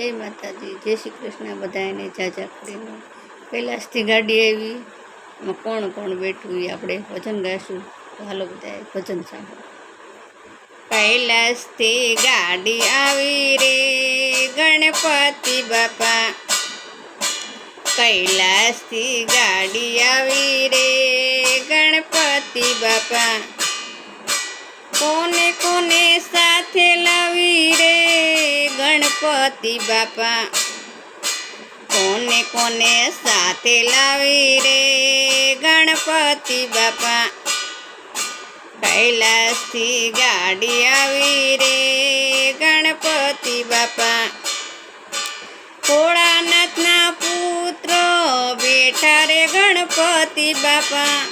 જય માતાજી, જય શ્રી કૃષ્ણ બધાને જાજા કરીને. કૈલાસથી ગાડી આવી. એમાં કોણ કોણ બેઠું એ આપણે ભજન ગાઈશું તો હાલો બધા ભજન સાંભળો. કૈલાસથી ગાડી આવી રે, ગણપતિ બાપા. કૈલાસથી ગાડી આવી રે, ગણપતિ બાપા. કોને કોને સાથે રે ગણપતિ બાપા. કોને કોને સાથે લાવી રે ગણપતિ બાપા. કૈલાસથી ગાડી આવી રે ગણપતિ બાપા. ભોળાનાથના પુત્ર બેઠા રે ગણપતિ બાપા.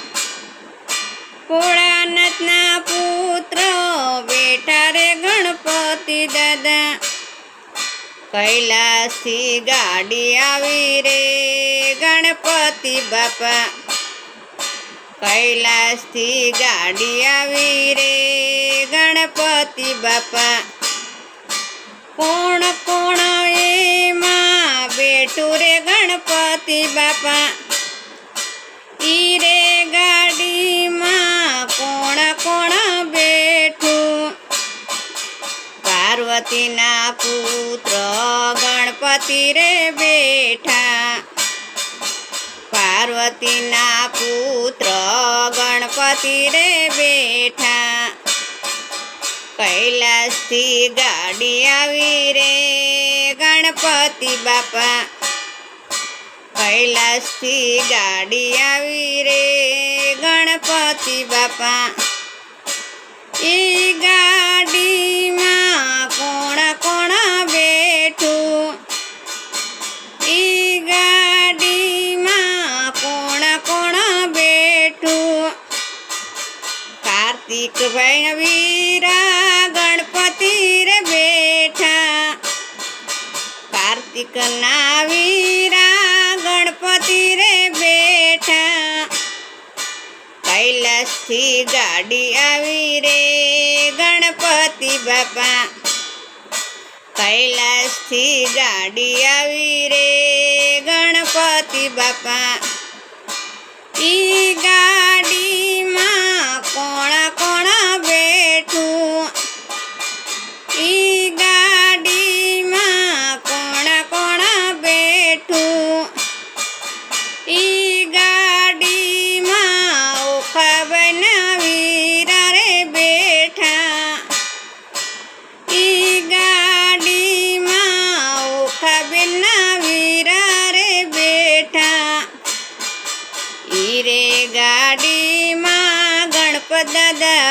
ભોળાનાથના પુત્ર બેઠા રે ગણપતિ દાદા. કૈલાસથી ગાડી આવી રે, ગણપતિ બાપા. કૈલાસથી ગાડી આવી રે, ગણપતિ બાપા. કોણ કોણ એમાં બેઠું રે ગણપતિ બાપા? ઈ રે ગાડીમાં પાર્વતીના પુત્ર ગણપતિ રે બેઠા. પાર્વતીના પુત્ર ગણપતિ રે બેઠા. કૈલાસથી ગાડી આવી રે ગણપતિ બાપા. કૈલાસથી ગાડી આવી રે ગણપતિ બાપા. એ ગાડીમાં કોણ કોણ બેઠું? ઈ ગાડીમાં કોણ કોણ બેઠું? કાર્તિક ભાઈ વીરા ગણપતિ રે બેઠા. કાર્તિક ના વીરા ગણપતિ રે બેઠા. કૈલાસથી ગાડી આવી રે ગણપતિ બાપા. કૈલાસથી ગાડી આવી રે. ગણપતિ બાપા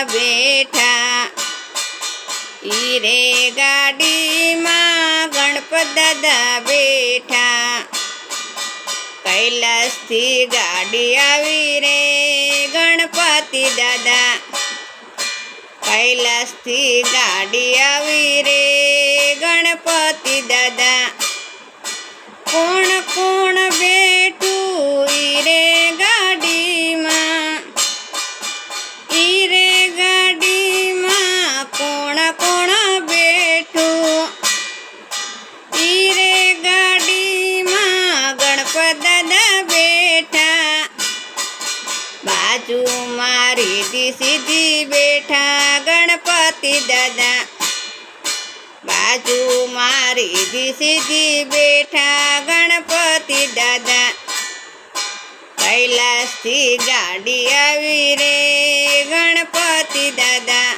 બેઠા. ઈ રે ગાડીમાં ગણપત દાદા બેઠા. કૈલાસથી ગાડી આવી રે ગણપતિ દાદા. કૈલાસથી ગાડી આવી રે ગણપતિ દાદા. મારી સીધી બેઠા ગણપતિ દાદા. બાજુ મારી સીધી બેઠા ગણપતિ દાદા. કૈલાસથી ગાડી આવી રે ગણપતિ દાદા.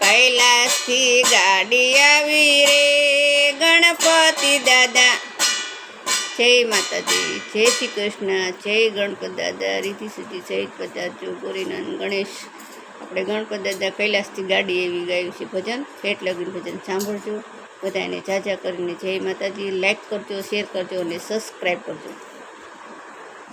કૈલાસથી ગાડી આવી રે ગણપતિ દાદા. જય માતાજી, જય શ્રી કૃષ્ણ, જય ગણપત દાદા, રીતિ સુધી સહિત પધારજો ગોરીનંદ ગણેશ. આપણે ગણપત દાદા કૈલાસથી ગાડી એવી ગાયું છે ભજન ફેટ લગીન ભજન સાંભળજો. બધાને જાજા કરીને જય માતાજી. લાઈક કરજો શેર કરજો અને સબસ્ક્રાઈબ કરજો.